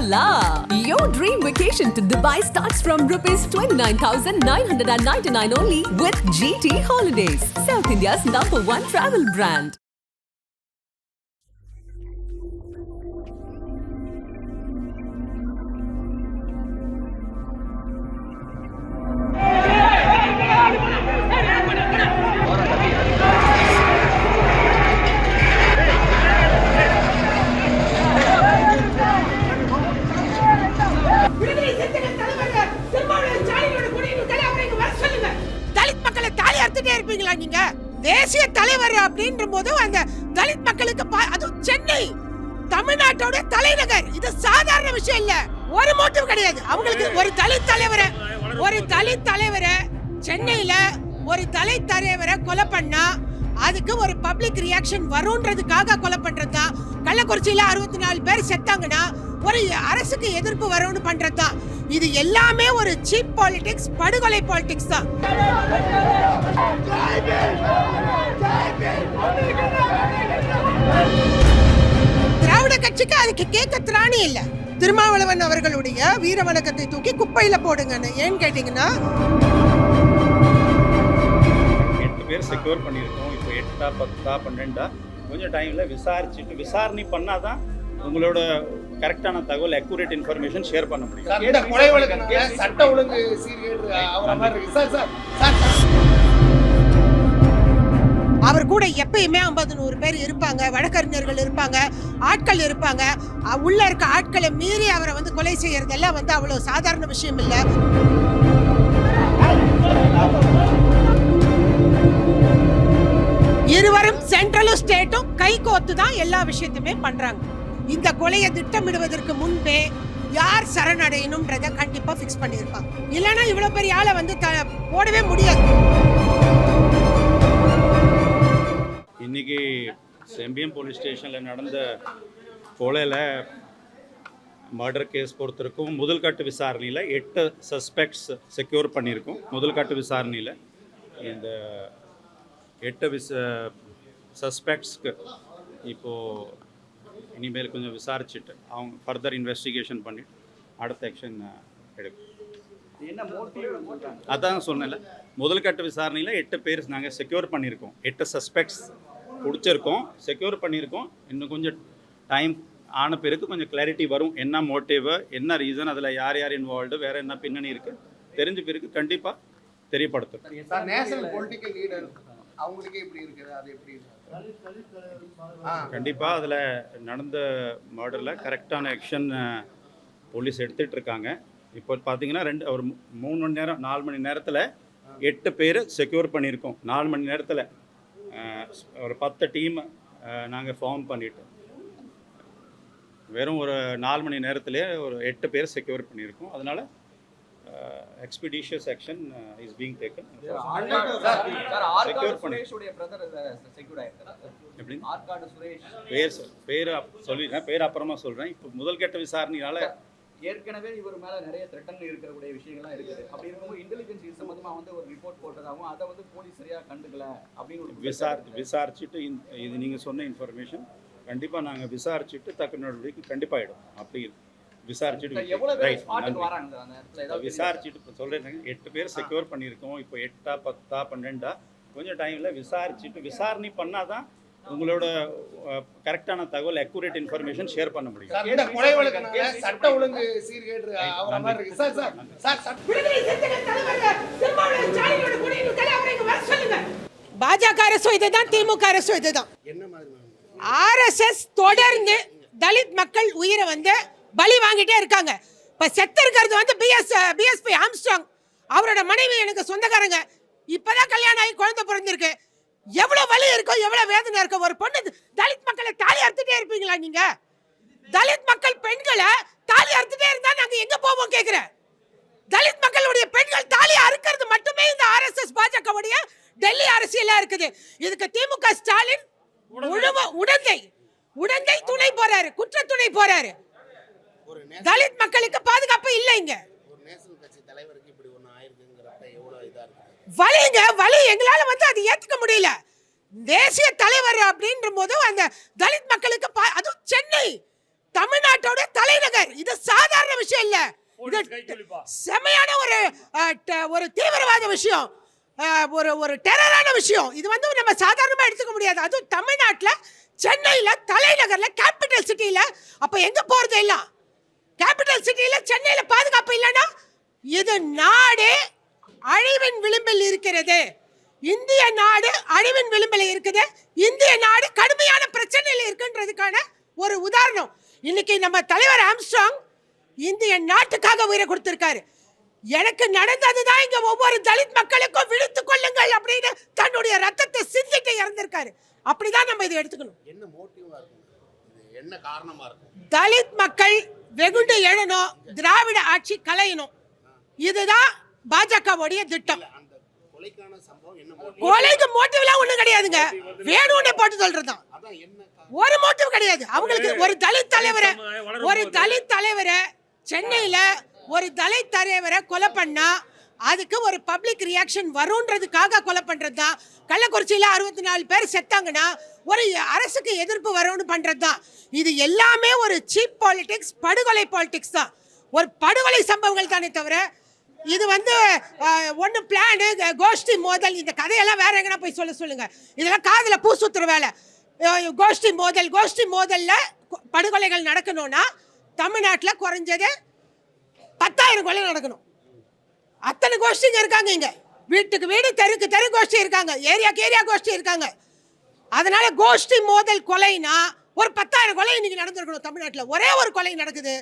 la! Your dream vacation to Dubai starts from rupees 29,999 only with GT Holidays, South India's number one travel brand. Yeah. அறுத்துட்டே நீங்க? தேசிய தலைவர் அப்படின்ற போது அந்த தலித் மக்களுக்கு பா- அதுவும் சென்னை தமிழ்நாட்டோட தலைநகர். இது சாதாரண விஷயம் இல்ல. ஒரு மோட்டிவ் கிடையாது. அவங்களுக்கு ஒரு தலித் தலைவரை ஒரு தலித் தலைவரை சென்னையில ஒரு தலித் தலைவரை கொலை பண்ணா அதுக்கு ஒரு பப்ளிக் ரியாக்ஷன் வரும்ன்றதுக்காக கொலை பண்றதுதான் கள்ளக்குறிச்சியில அறுபத்தி நாலு பேர் செத்தாங்கன்னா ஒரு அரசுக்கு எதிர்ப்பு வரும்னு பண்றதுதான் இது எல்லாமே ஒரு சீப் பாலிடிக்ஸ் படுகொலை பாலிடிக்ஸ் தான். அதுக்கு கேட்க திராணி இல்ல. திருமாவளவன் அவர்களுடைய வீர வணக்கத்தை தூக்கி குப்பையில போடுங்கன்னு. ஏன்னு கேட்டீங்கன்னா? எட்டு பேர் செக்யூர் பண்ணியிருக்கோம். இப்போ எட்டா பத்தா பன்னெண்டா கொஞ்சம் டைமில் விசாரிச்சுட்டு விசாரணை பண்ணாதான் உங்களோட கரெக்டான தகவல் அக்யூரேட் இன்ஃபர்மேஷன் ஷேர் பண்ண முடியும். சட்ட கொலை வழக்குனால சட்ட ஒழுங்கு சீர்கேடு சார். அவர் கூட எப்பயுமே ஐம்பது நூறு பேர் இருப்பாங்க வழக்கறிஞர்கள் இருப்பாங்க ஆட்கள் இருப்பாங்க. உள்ள இருக்க ஆட்களை மீறி அவரை வந்து கொலை செய்யறதெல்லாம் வந்து அவ்வளோ சாதாரண விஷயம் இல்லை. இருவரும் சென்ட்ரலும் ஸ்டேட்டும் கை கோத்து தான் எல்லா விஷயத்தையுமே பண்றாங்க. இந்த கொலையை திட்டமிடுவதற்கு முன்பே யார் சரணடையணும்ன்றத கண்டிப்பா ஃபிக்ஸ் பண்ணியிருப்பாங்க. இல்லைன்னா இவ்வளவு பெரிய ஆளை வந்து த- போடவே முடியாது. இன்னைக்கு செம்பியம் போலீஸ் ஸ்டேஷனில் நடந்த கொலையில் மர்டர் கேஸ் பொறுத்திருக்கும். முதல்கட்டு விசாரணையில் எட்டு சஸ்பெக்ட்ஸ் செக்யூர் பண்ணியிருக்கோம். முதல்கட்டு விசாரணையில் இந்த எட்டு விச சஸ்பெக்ட்ஸ்க்கு இப்போது இனிமேல் கொஞ்சம் விசாரிச்சுட்டு அவங்க ஃபர்தர் இன்வெஸ்டிகேஷன் பண்ணிவிட்டு அடுத்த ஆக்ஷன் எடுக்கும். அதான் சொன்னேன்ல. முதல்கட்ட விசாரணையில் எட்டு பேர் நாங்கள் செக்யூர் பண்ணியிருக்கோம். எட்டு சஸ்பெக்ட்ஸ் பிடிச்சிருக்கோம். செக்யூர் பண்ணியிருக்கோம். இன்னும் கொஞ்சம் டைம் ஆன பிறகு கொஞ்சம் கிளாரிட்டி வரும். என்ன மோட்டிவ் என்ன ரீசன் அதில் யார் யார் இன்வால்வ்டு வேறு என்ன பின்னணி இருக்குது தெரிஞ்ச பிறகு கண்டிப்பாக தெரியப்படுத்தும் சார் நேஷனல் பொலிட்டிக்கல் லீடர் அவங்களுக்கே இப்படி இருக்குது அது எப்படி ஆ. கண்டிப்பாக அதில் நடந்த மர்டரில் கரெக்டான ஆக்ஷன் போலீஸ் எடுத்துகிட்டு இருக்காங்க. இப்போ பார்த்தீங்கன்னா ரெண்டு ஒரு மூணு மணி நேரம் நாலு மணி நேரத்தில் எட்டு பேர் செக்யூர் பண்ணியிருக்கோம். நாலு மணி நேரத்தில் ஒரு பத்து டீம் நாங்கள் ஃபார்ம் பண்ணிட்டோம். வெறும் ஒரு நாலு மணி நேரத்திலே ஒரு எட்டு பேர் செக்யூர் பண்ணியிருக்கோம். அதனால் expeditious action is being taken secure பண்ணி எப்படி பேர் பேர் சொல்லிடுறேன் பேர் அப்புறமா சொல்கிறேன் இப்போ முதல் கட்ட விசாரணையால ஏற்கனவே இவர் மேல நிறைய த்ரெட்டன் இருக்கக்கூடிய விஷயங்கள்லாம் இருக்குது. அப்படி இருக்கும்போது இன்டெலிஜென்ஸ் இது சம்பந்தமா வந்து ஒரு ரிப்போர்ட் போட்டதாகவும் அதை வந்து போலீஸ் சரியா கண்டுக்கல அப்படின்னு விசார் விசாரிச்சுட்டு இது நீங்கள் சொன்ன இன்ஃபர்மேஷன் கண்டிப்பாக நாங்கள் விசாரிச்சுட்டு தக்க நடவடிக்கை கண்டிப்பாக ஆகிடும் அப்படி விசாரிச்சுட்டு விசாரிச்சுட்டு இப்போ சொல்கிறேன் எட்டு பேர் செக்யூர் பண்ணியிருக்கோம். இப்போ எட்டா பத்தா பன்னெண்டா கொஞ்சம் டைமில் விசாரிச்சுட்டு விசாரணை பண்ணாதான் உங்களோட கரெக்டான தகவல் அக்யூரேட் இன்ஃபர்மேஷன் ஷேர் பண்ண முடியும். சட்ட ஒழுங்கு சீர்கேடு சார் சார் சார் பாஜக அரசும் இதுதான் திமுக அரசும் இதுதான். என்ன மாதிரி மேம்? ஆர்எஸ்எஸ் தொடர்ந்து தலித் மக்கள் உயிரை வந்து பலி வாங்கிட்டே இருக்காங்க. இப்ப செத்து இருக்கிறது வந்து பிஎஸ் பிஎஸ்பி ஆம்ஸ்ட்ராங். அவரோட மனைவி எனக்கு சொந்தக்காரங்க. இப்பதான் கல்யாணம் ஆகி குழந்தை பிறந்திருக்கு. எவ்வளவு வலி இருக்கும் எவ்வளவு வேதனை இருக்கும் ஒரு பொண்ணு தலித் மக்களை தாலி அறுத்துட்டே இருப்பீங்களா நீங்க? தலித் மக்கள் பெண்களை தாலி அறுத்துட்டே இருந்தா நாங்க எங்க போவோம் கேக்குறேன்? தலித் மக்களுடைய பெண்கள் தாலி அறுக்கிறது மட்டுமே இந்த ஆர்எஸ்எஸ் பாஜகவுடைய டெல்லி அரசியலா இருக்குது. இதுக்கு திமுக ஸ்டாலின் முழுவ உடந்தை. உடந்தை துணை போறாரு குற்ற துணை போறாரு தலித் மக்களுக்கு பாதுகாப்பு இல்லை இங்க ஒரு நேஷனல் கட்சி தலைவருக்கு இப்படி ஒன்று ஆயிருக்குங்கிறப்ப எவ்வளோ இதாக இருக்கு வலிங்க வலி. எங்களால வந்து அது ஏத்துக்க முடியல. தேசிய தலைவர் அப்படின்ற போது அந்த தலித் மக்களுக்கு அதுவும் சென்னை தமிழ்நாட்டோட தலைநகர். இது சாதாரண விஷயம் இல்ல. செமையான ஒரு ஒரு தீவிரவாத விஷயம். ஒரு ஒரு டெரரான விஷயம். இது வந்து நம்ம சாதாரணமா எடுத்துக்க முடியாது. அதுவும் தமிழ்நாட்டுல சென்னையில தலைநகர்ல கேபிட்டல் சிட்டில அப்ப எங்க போறது எல்லாம்? கேபிட்டல் சிட்டியில சென்னையில பாதுகாப்பு இல்லைன்னா இது நாடு அழிவின் விளிம்பில் இருக்கிறது. இந்திய நாடு அழிவின் விளிம்பில் இருக்குது. இந்திய நாடு கடுமையான பிரச்சனையில் இருக்குன்றதுக்கான ஒரு உதாரணம். இன்னைக்கு நம்ம தலைவர் ஆம்ஸ்ட்ராங் இந்திய நாட்டுக்காக உயிரை கொடுத்திருக்காரு. எனக்கு நடந்ததுதான் இங்க ஒவ்வொரு தலித் மக்களுக்கும் விழித்துக் கொள்ளுங்கள் அப்படின்னு தன்னுடைய ரத்தத்தை சிந்திட்டு இறந்திருக்காரு. அப்படிதான் நம்ம இதை எடுத்துக்கணும். என்ன மோட்டிவா என்ன காரணமா இருக்கும்? தலித் மக்கள் வெகுண்டு எழணும் திராவிட ஆட்சி கலையணும். இதுதான் பாஜகவுடைய திட்டம். அந்த கொலைக்கான சம்பவம் என்ன மோட்டிவ்? கொலைக்கு மோட்டிவ்லாம் ஒண்ணும் கிடையாதுங்க. வேணும்னே போட்டு சொல்றதுதான். ஒரு மோட்டிவ் கிடையாது. அவங்களுக்கு ஒரு தலித் தலைவரை ஒரு தலித் தலைவரை சென்னையில ஒரு தலித் தலைவரை கொலை பண்ணா அதுக்கு ஒரு பப்ளிக் ரியாக்ஷன் வரும்ன்றதுக்காக கொலை பண்றது தான் கள்ளக்குறிச்சியில அறுபத்தி நாலு பேர் செத்தாங்கன்னா ஒரு அரசுக்கு எதிர்ப்பு வரும்னு பண்றது தான் இது எல்லாமே ஒரு சீப் பாலிடிக்ஸ் படுகொலை பாலிடிக்ஸ் தான். ஒரு படுகொலை சம்பவங்கள் தானே தவிர இது வந்து ஒன்று பிளானு கோஷ்டி மோதல். இந்த கதையெல்லாம் வேற எங்கன்னா போய் சொல்ல சொல்லுங்க. இதெல்லாம் காதில் பூ சுத்துற வேலை. கோஷ்டி மோதல் கோஷ்டி மோதலில் படுகொலைகள் நடக்கணும்னா தமிழ்நாட்டில் குறைஞ்சது பத்தாயிரம் கொலை நடக்கணும். அத்தனை கோஷ்டிங்க இருக்காங்க இங்கே. வீட்டுக்கு வீடு தெருக்கு தெரு கோஷ்டி இருக்காங்க. ஏரியாக்கு ஏரியா கோஷ்டி இருக்காங்க. அதனால கோஷ்டி மோதல் கொலைனா ஒரு பத்தாயிரம் கொலை இன்னைக்கு நடந்திருக்கணும் தமிழ்நாட்டில். ஒரே ஒரு கொலை நடக்குது.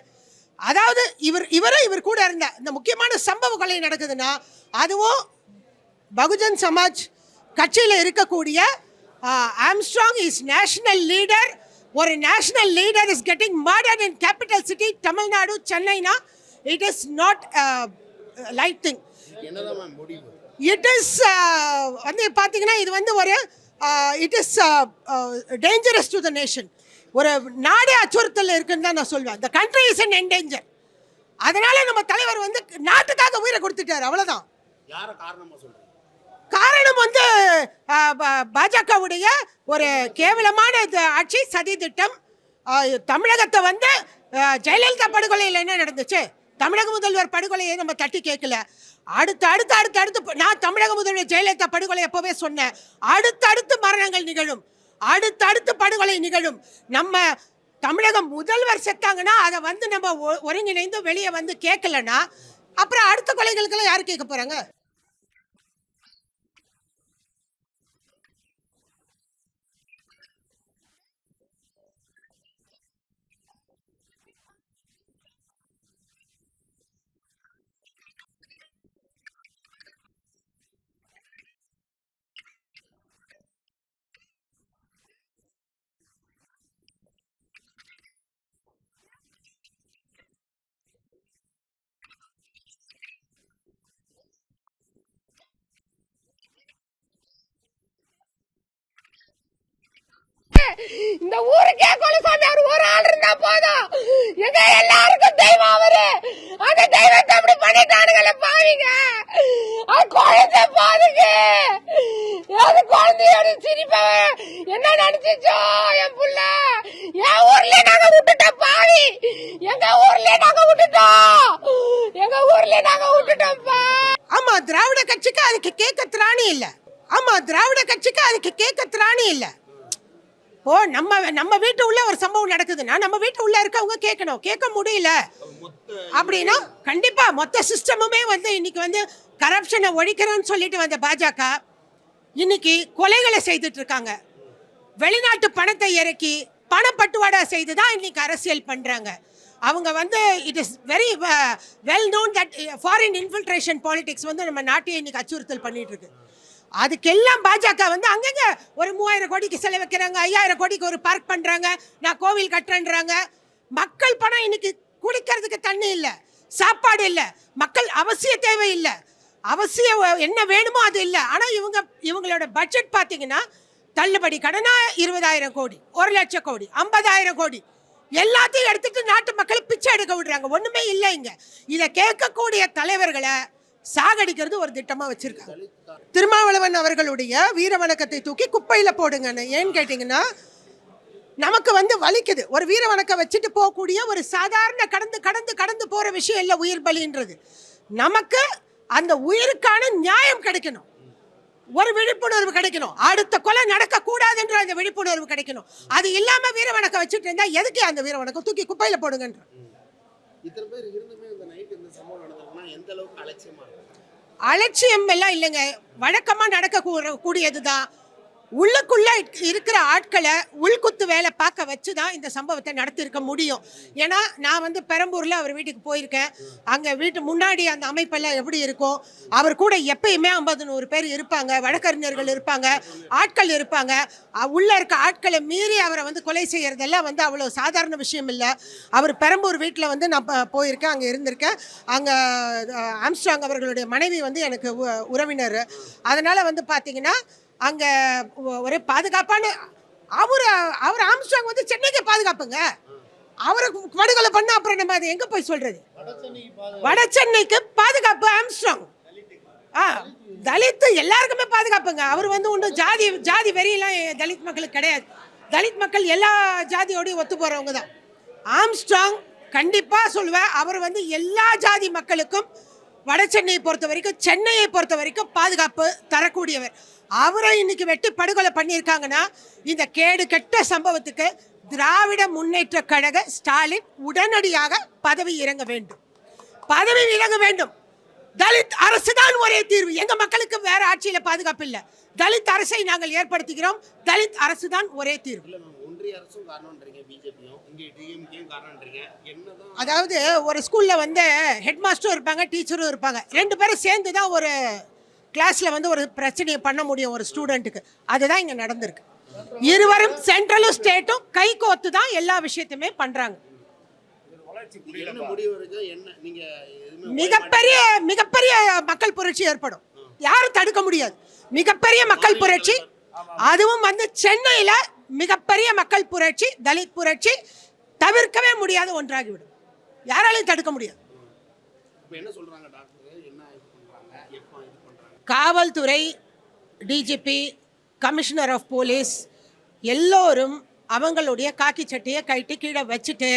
அதாவது இவர் இவரும் இவர் கூட இருந்த இந்த முக்கியமான சம்பவ கொலை நடக்குதுன்னா அதுவும் பகுஜன் சமாஜ் கட்சியில் இருக்கக்கூடிய ஆம்ஸ்ட்ராங் இஸ் நேஷனல் லீடர் ஒரு national leader is getting murdered in capital city Tamil Nadu சென்னைனா it is not light thing it is வந்து பார்த்தீங்கன்னா இது வந்து ஒரு it is dangerous to the nation ஒரு நாடே அச்சுறுத்தல் இருக்குன்னு தான் நான் சொல்வேன். The country is in endanger. அதனால நம்ம தலைவர் வந்து நாட்டுக்காக உயிரை கொடுத்துட்டாரு. அவ்வளவுதான். யார காரணமா வந்து பாஜகவுடைய ஒரு கேவலமான ஆட்சி சதி திட்டம். தமிழகத்தை வந்து ஜெயலலிதா படுகொலையில் என்ன நடந்துச்சு? தமிழக முதல்வர் படுகொலையை நம்ம தட்டி கேட்கல. அடுத்து அடுத்து அடுத்து அடுத்து நான் தமிழக முதல்வர் ஜெயலலிதா படுகொலை எப்பவே சொன்னேன். அடுத்தடுத்து மரணங்கள் நிகழும். அடுத்தடுத்து படுகொலை நிகழும். நம்ம தமிழகம் முதல்வர் செத்தாங்கன்னா அதை வந்து நம்ம ஒ- ஒருங்கிணைந்து வெளியே வந்து கேட்கலன்னா அப்புறம் அடுத்த கொலைகளுக்கெல்லாம் யார் கேட்க போகிறாங்க இந்த ஊருக்கே குலசாமியார் ஒரு ஆள் இருந்தா போதும். எங்க எல்லாருக்கும் தெய்வம் அவரு. அந்த தெய்வத்தை அப்படி பண்ணிட்டானுங்கள பாருங்க அது குழந்தை பாருங்க அது குழந்தையோட சிரிப்ப என்ன நினைச்சிச்சோ என் புள்ள? என் ஊர்ல நாங்க விட்டுட்டோம் பாவி. எங்க ஊர்ல நாங்க விட்டுட்டோம். எங்க ஊர்ல நாங்க விட்டுட்டோம்ப்பா ஆமா திராவிட கட்சிக்கு அதுக்கு கேட்க திராணி இல்ல. ஆமா திராவிட கட்சிக்கு அதுக்கு கேட்க திராணி இல்லை. ஓ நம்ம நம்ம வீட்டு உள்ள ஒரு சம்பவம் நடக்குதுன்னா நம்ம வீட்டு உள்ள இருக்கவங்க கேட்கணும். கேட்க முடியல. அப்படின்னா கண்டிப்பா மொத்த சிஸ்டமுமே வந்து இன்னைக்கு வந்து கரப்ஷனை ஒழிக்கிறேன்னு சொல்லிட்டு வந்த பாஜக இன்னைக்கு கொலைகளை செய்துட்டு இருக்காங்க. வெளிநாட்டு பணத்தை இறக்கி பணப்பட்டுவாடா செய்து தான் இன்னைக்கு அரசியல் பண்ணுறாங்க அவங்க வந்து it is very well known that foreign infiltration politics வந்து நம்ம நாட்டையே இன்னைக்கு அச்சுறுத்தல் பண்ணிட்டு இருக்கு. அதுக்கெல்லாம் பாஜக வந்து அங்கங்க ஒரு மூவாயிரம் கோடிக்கு செலவு வைக்கிறாங்க ஐயாயிரம் கோடிக்கு ஒரு பார்க் பண்றாங்க நான் கோவில் கட்டுறேன்றாங்க. மக்கள் பணம் இன்னைக்கு குடிக்கிறதுக்கு தண்ணி இல்லை சாப்பாடு இல்லை மக்கள் அவசிய தேவை இல்லை. அவசியம் என்ன வேணுமோ அது இல்லை. ஆனால் இவங்க இவங்களோட பட்ஜெட் பார்த்தீங்கன்னா தள்ளுபடி கடனா இருபதாயிரம் கோடி ஒரு லட்சம் கோடி ஐம்பதாயிரம் கோடி. எல்லாத்தையும் எடுத்துட்டு நாட்டு மக்கள் பிச்சை எடுக்க விடுறாங்க. ஒன்றுமே இல்லைங்க இதை கேட்கக்கூடிய தலைவர்களை சாகடிக்கிறது ஒரு திட்டமாக வச்சுருக்காங்க. திருமாவளவன் அவர்களுடைய வீர வணக்கத்தை தூக்கி குப்பையில் போடுங்கன்னு ஏன்னு கேட்டிங்கன்னா நமக்கு வந்து வலிக்குது. ஒரு வீர வணக்கம் வச்சுட்டு போகக்கூடிய ஒரு சாதாரண கடந்து கடந்து கடந்து போகிற விஷயம் இல்லை உயிர் பலின்றது. நமக்கு அந்த உயிருக்கான நியாயம் கிடைக்கணும். ஒரு விழிப்புணர்வு கிடைக்கணும். அடுத்த கொலை நடக்கக்கூடாதுன்ற அந்த விழிப்புணர்வு கிடைக்கணும். அது இல்லாமல் வீர வணக்கம் வச்சுட்டு இருந்தால் எதுக்கு அந்த வீர வணக்கம் தூக்கி குப்பையில் போடுங்கன்ற? எந்த அளவுக்கு அலட்சியமா? அலட்சியம் எல்லாம் இல்லைங்க. வழக்கமா நடக்க கூடியது தான் உள்ளுக்குள்ளே இருக்கிற ஆட்களை உள்குத்து வேலை பார்க்க வச்சு தான் இந்த சம்பவத்தை நடத்தியிருக்க முடியும். ஏன்னா நான் வந்து பெரம்பூரில் அவர் வீட்டுக்கு போயிருக்கேன். அங்கே வீட்டு முன்னாடி அந்த அமைப்பெல்லாம் எப்படி இருக்கும்? அவர் கூட எப்பயுமே ஐம்பது நூறு பேர் இருப்பாங்க. வழக்கறிஞர்கள் இருப்பாங்க. ஆட்கள் இருப்பாங்க. உள்ளே இருக்க ஆட்களை மீறி அவரை வந்து கொலை செய்கிறதெல்லாம் வந்து அவ்வளோ சாதாரண விஷயம் இல்லை. அவர் பெரம்பூர் வீட்டில் வந்து நான் போயிருக்கேன். அங்கே இருந்திருக்கேன். அங்கே ஆம்ஸ்டாங் அவர்களுடைய மனைவி வந்து எனக்கு உ- உறவினர். அதனால் வந்து பார்த்தீங்கன்னா அங்கே ஒரே பாதுகாப்பான அவர் அவர் ஆம்ஸ்டாங் வந்து சென்னைக்கு பாதுகாப்புங்க. அவருக்கு படுகொலை பண்ண அப்புறம் நம்ம அதை எங்கே போய் சொல்கிறது வட சென்னைக்கு பாதுகாப்பு ஆம்ஸ்டாங் ஆ தலித்து எல்லாருக்குமே பாதுகாப்புங்க. அவர் வந்து ஒன்றும் ஜாதி ஜாதி வெறியெல்லாம் தலித் மக்களுக்கு கிடையாது. தலித் மக்கள் எல்லா ஜாதியோடையும் ஒத்து போகிறவங்க தான். ஆம்ஸ்டாங் கண்டிப்பாக சொல்லுவேன் அவர் வந்து எல்லா ஜாதி மக்களுக்கும் வட சென்னையை பொறுத்த வரைக்கும் சென்னையை பொறுத்த வரைக்கும் பாதுகாப்பு தரக்கூடியவர். அவரை இன்னைக்கு வெட்டி படுகொலை பண்ணியிருக்காங்கன்னா இந்த கேடு கெட்ட சம்பவத்துக்கு திராவிட முன்னேற்ற கழக ஸ்டாலின் உடனடியாக பதவி இறங்க வேண்டும். பதவி விலக வேண்டும். தலித் அரசு தான் ஒரே தீர்வு. எங்க மக்களுக்கு வேற ஆட்சியில பாதுகாப்பு இல்ல. தலித் அரசை நாங்கள் ஏற்படுத்துகிறோம். தலித் அரசு தான் ஒரே தீர்வு. அதாவது ஒரு ஸ்கூல்ல வந்து ஹெட் மாஸ்டரும் இருப்பாங்க டீச்சரும் இருப்பாங்க. ரெண்டு பேரும் சேர்ந்து தான் ஒரு கிளாஸில் வந்து ஒரு பிரச்சனையை பண்ண முடியும் ஒரு ஸ்டூடெண்ட்டுக்கு. அதுதான் இங்கே நடந்திருக்கு. இருவரும் சென்ட்ரலும் ஸ்டேட்டும் கை கோத்து தான் எல்லா விஷயத்தையுமே பண்றாங்க. மிகப்பெரிய மிகப்பெரிய மக்கள் புரட்சி ஏற்படும். யாரும் தடுக்க முடியாது. மிகப்பெரிய மக்கள் புரட்சி. அதுவும் வந்து சென்னையில் மிகப்பெரிய மக்கள் புரட்சி தலித் புரட்சி தவிர்க்கவே முடியாத ஒன்றாகிவிடும். யாராலையும் தடுக்க முடியாது. என்ன சொல்றாங்க டாக்டர்? என்ன இது பண்றாங்க? எப்போ இது காவல்துறை டிஜிபி கமிஷனர் ஆஃப் போலீஸ் எல்லோரும் அவங்களுடைய காக்கி சட்டியை கழட்டி கீழே வச்சுட்டு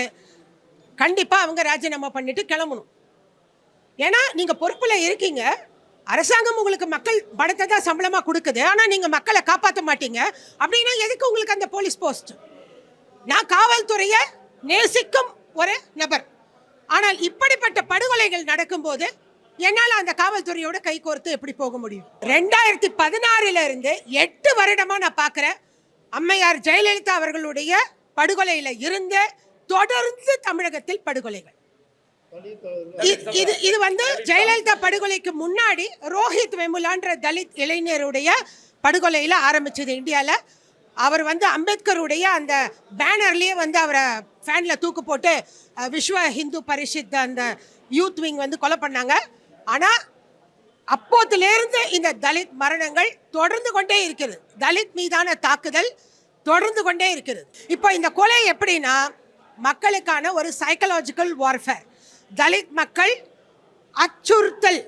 கண்டிப்பாக அவங்க ராஜினாமா பண்ணிட்டு கிளம்பணும். ஏன்னா நீங்கள் பொறுப்பில் இருக்கீங்க. அரசாங்கம் உங்களுக்கு மக்கள் பணத்தை தான் சம்பளமாக கொடுக்குது. ஆனால் நீங்கள் மக்களை காப்பாற்ற மாட்டீங்க. அப்படின்னா எதுக்கு உங்களுக்கு அந்த போலீஸ் போஸ்ட்? நான் காவல்துறையை நேசிக்கும் ஒரு நபர். ஆனால் இப்படிப்பட்ட படுகொலைகள் நடக்கும்போது என்னால் அந்த காவல்துறையோட கை கோர்த்து எப்படி போக முடியும்? ரெண்டாயிரத்தி பதினாறுல இருந்து எட்டு வருடமா நான் பார்க்குறேன் அம்மையார் ஜெயலலிதா அவர்களுடைய படுகொலையில இருந்து தொடர்ந்து தமிழகத்தில் படுகொலைகள். இது இது வந்து ஜெயலலிதா படுகொலைக்கு முன்னாடி ரோஹித் வெமுலான்ற தலித் இளைஞருடைய படுகொலையில் ஆரம்பிச்சது இந்தியாவில் அவர் வந்து அம்பேத்கருடைய அந்த பேனர்லேயே வந்து அவரை ஃபேனில் தூக்கு போட்டு விஸ்வ ஹிந்து பரிஷத் அந்த யூத் விங் வந்து கொலை பண்ணாங்க. ஆனால் அப்போதிலிருந்து இந்த தலித் மரணங்கள் தொடர்ந்து கொண்டே இருக்கிறது தலித் மீதான தாக்குதல் தொடர்ந்து கொண்டே இருக்கிறது இப்போ இந்த கொலை எப்படின்னா மக்களுக்கான ஒரு சைக்கலாஜிக்கல் வார்ஃபேர் தலித் மக்கள் அச்சுறுத்தல்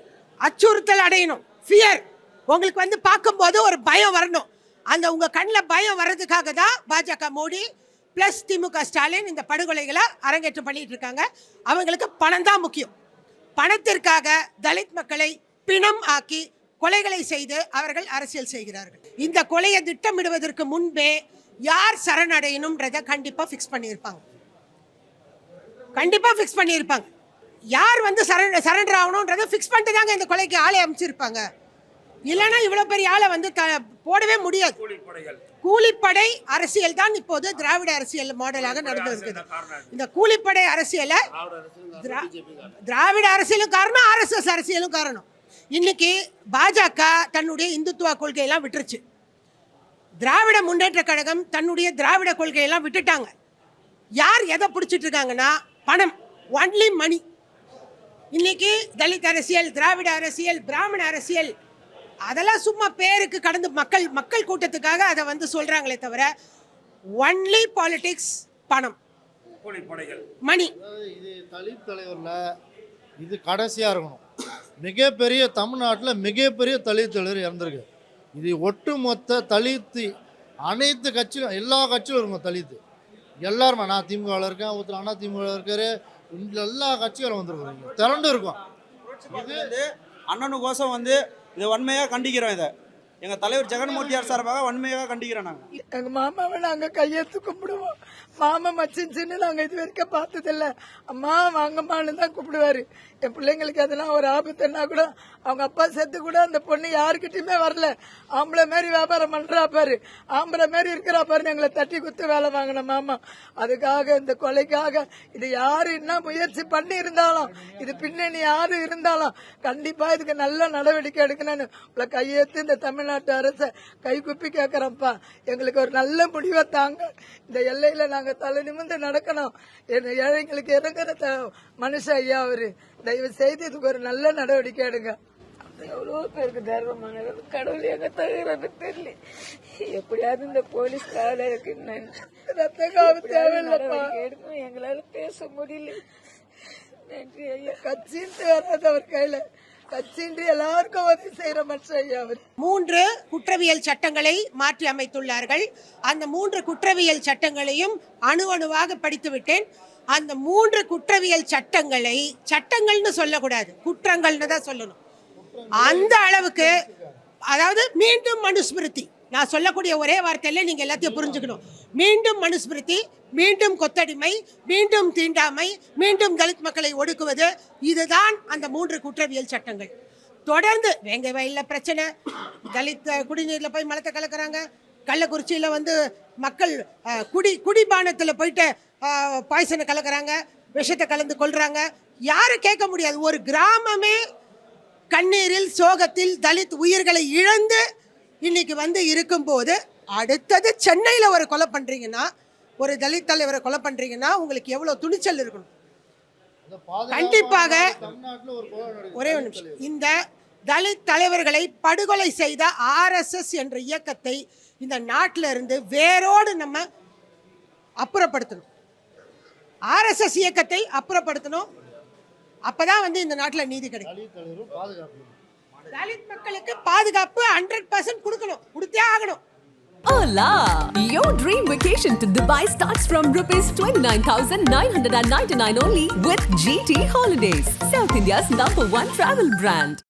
அச்சுறுத்தல் அடையணும். ஃபியர் உங்களுக்கு வந்து பார்க்கும்போது ஒரு பயம் வரணும். அந்த உங்கள் கண்ணில் பயம் வர்றதுக்காக தான் பாஜக மோடி ப்ளஸ் திமுக ஸ்டாலின் இந்த படுகொலைகளை அரங்கேற்றம் பண்ணிகிட்டு இருக்காங்க. அவங்களுக்கு பணம் தான் முக்கியம். பணத்திற்காக தலித் மக்களை பிணம் ஆக்கி கொலைகளை செய்து அவர்கள் அரசியல் செய்கிறார்கள். இந்த கொலையை திட்டமிடுவதற்கு முன்பே யார் சரணடையணும்ன்றத கண்டிப்பாக ஃபிக்ஸ் பண்ணியிருப்பாங்க. கண்டிப்பாக ஃபிக்ஸ் பண்ணியிருப்பாங்க. யார் வந்து சரண் சரண்டர் ஆகணுன்றதை ஃபிக்ஸ் பண்ணிட்டு தாங்க இந்த கொலைக்கு ஆளை அமைச்சிருப்பாங்க இல்லைன்னா இவ்வளோ பெரிய ஆளை வந்து த போடவே முடியாது. கூலிப்படை அரசியல் தான் இப்போது திராவிட அரசியல் மாடலாக நடந்து இருக்குது இந்த கூலிப்படை அரசியலை திரா- திராவிட அரசியலும் காரணம் ஆர்எஸ்எஸ் அரசியலும் காரணம். இன்னைக்கு பாஜக தன்னுடைய இந்துத்துவ கொள்கையெல்லாம் விட்டுருச்சு. திராவிட முன்னேற்ற கழகம் தன்னுடைய திராவிட கொள்கையெல்லாம் விட்டுட்டாங்க. யார் எதை பிடிச்சிட்டு இருக்காங்கன்னா பணம் ஒன்லி மணி இன்னைக்கு தலித் அரசியல் திராவிட அரசியல் பிராமண அரசியல் அதெல்லாம் சும்மா பேருக்கு கடந்து மக்கள் மக்கள் கூட்டத்துக்காக அதை வந்து சொல்றாங்களே தவிர ஒன்லி பாலிடிக்ஸ் பணம். மணி. இது தலித் தலைவரில் இது கடைசியாக இருக்கணும். மிகப்பெரிய தமிழ்நாட்டில் மிகப்பெரிய தலித் தலைவர் இறந்துருக்கு. இது ஒட்டுமொத்த தலித்து அனைத்து கட்சியிலும் எல்லா கட்சியிலும் இருக்கும் தலித்து. எல்லாருமே நான் திமுகவில் இருக்கேன் ஒருத்தர் அண்ணா திமுகவில் இருக்காரு இந்த எல்லா கட்சிகளும் வந்துருக்குறீங்க. திரண்டு இருக்கும். இது வந்து அண்ணனுக்கோசம் வந்து இதை வன்மையாக கண்டிக்கிறோம் இதை. எங்க தலைவர் ஜெகன்மூர்த்தியார் சார்பாக வன்மையாக கண்டிக்கிறோம் நாங்கள் எங்க மாமாவை நாங்க கையெழுத்து கும்பிடுவோம். மாமா மச்சின்னு நாங்க இது வரைக்கும் பார்த்ததில்ல. அம்மா வாங்கம்மான்னு தான் கூப்பிடுவாரு என் பிள்ளைங்களுக்கு அதெல்லாம் ஒரு ஆபத்துன்னா கூட அவங்க அப்பா செத்து கூட அந்த பொண்ணு யாருக்கிட்டயுமே வரல. ஆம்பளை மாதிரி வியாபாரம் பண்றா பாரு. ஆம்பளை மாதிரி இருக்கிறா பாரு எங்களை தட்டி குத்து வேலை வாங்கின மாமா. அதுக்காக இந்த கொலைக்காக இது யாரு என்ன முயற்சி பண்ணி இருந்தாலும் இது பின்னணி யாரு இருந்தாலும் கண்டிப்பா இதுக்கு நல்ல நடவடிக்கை எடுக்கணும்னு உங்களை கையெழுத்து இந்த தமிழ்நாட்டு அரசை கை குப்பி கேட்கறப்பா எங்களுக்கு ஒரு நல்ல முடிவை தாங்க. இந்த எல்லையில நாங்க தலை நிமிர்ந்து நடக்கணும். ஏழைங்களுக்கு இறங்குற த- மனுஷன் ஐயா அவரு. தயவு செய்து இதுக்கு ஒரு நல்ல நடவடிக்கை எடுங்க. எவ்வளோ பேருக்கு தர்மமான கடவுள் எங்க தகுறது தெரியல. எப்படியாவது இந்த போலீஸ் கால இருக்கு ரத்த காவு தேவையில்லப்பா. எடுக்கணும். எங்களால பேச முடியல. நன்றி ஐயா. கட்சின்ட்டு வராது அவர் கையில. கட்சின்று எல்லாருக்கும் உதவி செய்யற மனுஷன் அவர். மூன்று குற்றவியல் சட்டங்களை மாற்றி அமைத்துள்ளார்கள். அந்த மூன்று குற்றவியல் சட்டங்களையும் அணு அணுவாக படித்துவிட்டேன். அந்த மூன்று குற்றவியல் சட்டங்களை சட்டங்கள்னு சொல்லக்கூடாது. குற்றங்கள்னு தான் சொல்லணும். அந்த அளவுக்கு அதாவது மீண்டும் மனுஸ்மிருதி. நான் சொல்லக்கூடிய ஒரே வார்த்தையில நீங்கள் எல்லாத்தையும் புரிஞ்சுக்கணும். மீண்டும் மனுஸ்மிருதி மீண்டும் கொத்தடிமை மீண்டும் தீண்டாமை மீண்டும் தலித் மக்களை ஒடுக்குவது இதுதான் அந்த மூன்று குற்றவியல் சட்டங்கள். தொடர்ந்து வேங்க வயலில் பிரச்சனை. தலித் குடிநீரில் போய் மலத்தை கலக்கிறாங்க. கள்ளக்குறிச்சியில் வந்து மக்கள் குடி குடிபானத்தில் போயிட்டு பாய்சனை கலக்கிறாங்க விஷத்தை கலந்து கொள்கிறாங்க யாரும் கேட்க முடியாது. ஒரு கிராமமே கண்ணீரில் சோகத்தில் தலித் உயிர்களை இழந்து இன்னைக்கு வந்து இருக்கும்போது அடுத்தது சென்னையில் ஒரு கொலை பண்றீங்கன்னா ஒரு தலித் தலைவரை கொலை பண்றீங்கன்னா உங்களுக்கு எவ்வளவு துணிச்சல் இருக்கணும்? கண்டிப்பாக ஒரு. ஒரே நிமிஷம். இந்த தலித் தலைவர்களை படுகொலை செய்த ஆர்எஸ்எஸ் என்ற இயக்கத்தை இந்த நாட்டில இருந்து வேரோடு நம்ம அப்புறப்படுத்தணும். ஆர்எஸ்எஸ் இயக்கத்தை அப்புறப்படுத்தணும். அப்பதான் வந்து இந்த நாட்டில் நீதி கிடைக்கும். தலித் மக்களுக்கு பாதுகாப்பு ஹண்ட்ரட் பர்சன்ட் கொடுக்கணும் கொடுத்தே ஆகணும் Hola! Your dream vacation to Dubai starts from rupees 29,999 only with GT Holidays, South India's number one travel brand.